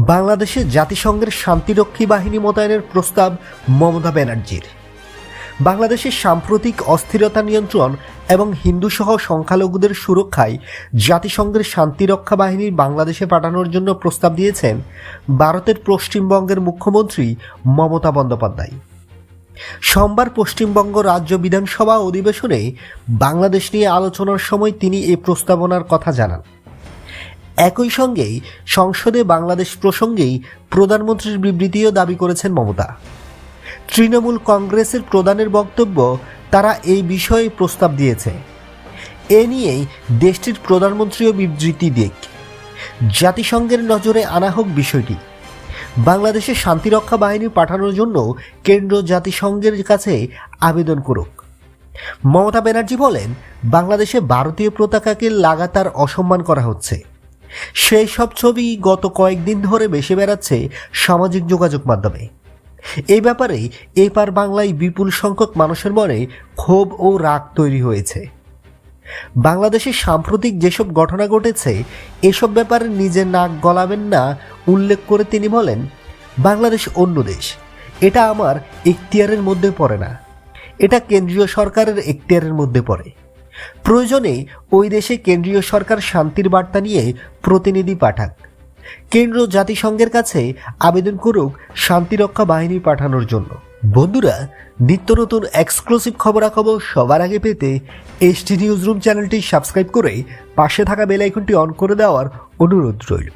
বাংলাদেশে জাতিসংঘের শান্তিরক্ষী বাহিনী মোতায়েনের প্রস্তাব মমতা ব্যানার্জির। বাংলাদেশের সাম্প্রতিক অস্থিরতা নিয়ন্ত্রণ এবং হিন্দুসহ সংখ্যালঘুদের সুরক্ষায় জাতিসংঘের শান্তিরক্ষা বাহিনী বাংলাদেশে পাঠানোর জন্য প্রস্তাব দিয়েছেন ভারতের পশ্চিমবঙ্গের মুখ্যমন্ত্রী মমতা বন্দ্যোপাধ্যায়। সোমবার পশ্চিমবঙ্গ রাজ্য বিধানসভা অধিবেশনে বাংলাদেশ নিয়ে আলোচনার সময় তিনি এই প্রস্তাবনার কথা জানান। একই সঙ্গে সংসদে বাংলাদেশ প্রসঙ্গেই প্রধানমন্ত্রীর বিবৃতিও দাবি করেছেন মমতা। তৃণমূল কংগ্রেসের প্রধানের বক্তব্য তারা এই বিষয়ে প্রস্তাব দিয়েছে। এ নিয়েই দেশটির প্রধানমন্ত্রীও বিবৃতি দিক। জাতিসংঘের নজরে আনা হোক বিষয়টি। বাংলাদেশে শান্তিরক্ষা বাহিনী পাঠানোর জন্য কেন্দ্র জাতিসংঘের কাছে আবেদন করুক। মমতা ব্যানার্জি বলেন, বাংলাদেশে ভারতীয় পতাকাকে লাগাতার অসম্মান করা হচ্ছে। সেই সব ছবি গত কয়েকদিন ধরে বেশি বেড়াচ্ছে সামাজিক যোগাযোগ মাধ্যমে। এই ব্যাপারে এপার বাংলায় বিপুল সংখ্যক মানুষের মনে ক্ষোভ ও রাগ তৈরি হয়েছে। বাংলাদেশে সাম্প্রতিক যেসব ঘটনা ঘটেছে, এসব ব্যাপারে নিজের নাক গলাবেন না, উল্লেখ করে তিনি বলেন, বাংলাদেশ অন্য দেশ। এটা আমার এখতিয়ারের মধ্যে পড়ে না। এটা কেন্দ্রীয় সরকারের এখতিয়ারের মধ্যে পড়ে। প্রয়োজনে ওই দেশে কেন্দ্রীয় সরকার শান্তির বার্তা নিয়ে প্রতিনিধি পাঠাক। কেন্দ্র জাতিসংঘের কাছে আবেদন করুক শান্তিরক্ষা বাহিনী পাঠানোর জন্য। বন্ধুরা, নিত্য নতুন এক্সক্লুসিভ খবরাখবর সবার আগে পেতে এসটি নিউজ রুম চ্যানেলটি সাবস্ক্রাইব করে পাশে থাকা বেল আইকনটি অন করে দেওয়ার অনুরোধ রইল।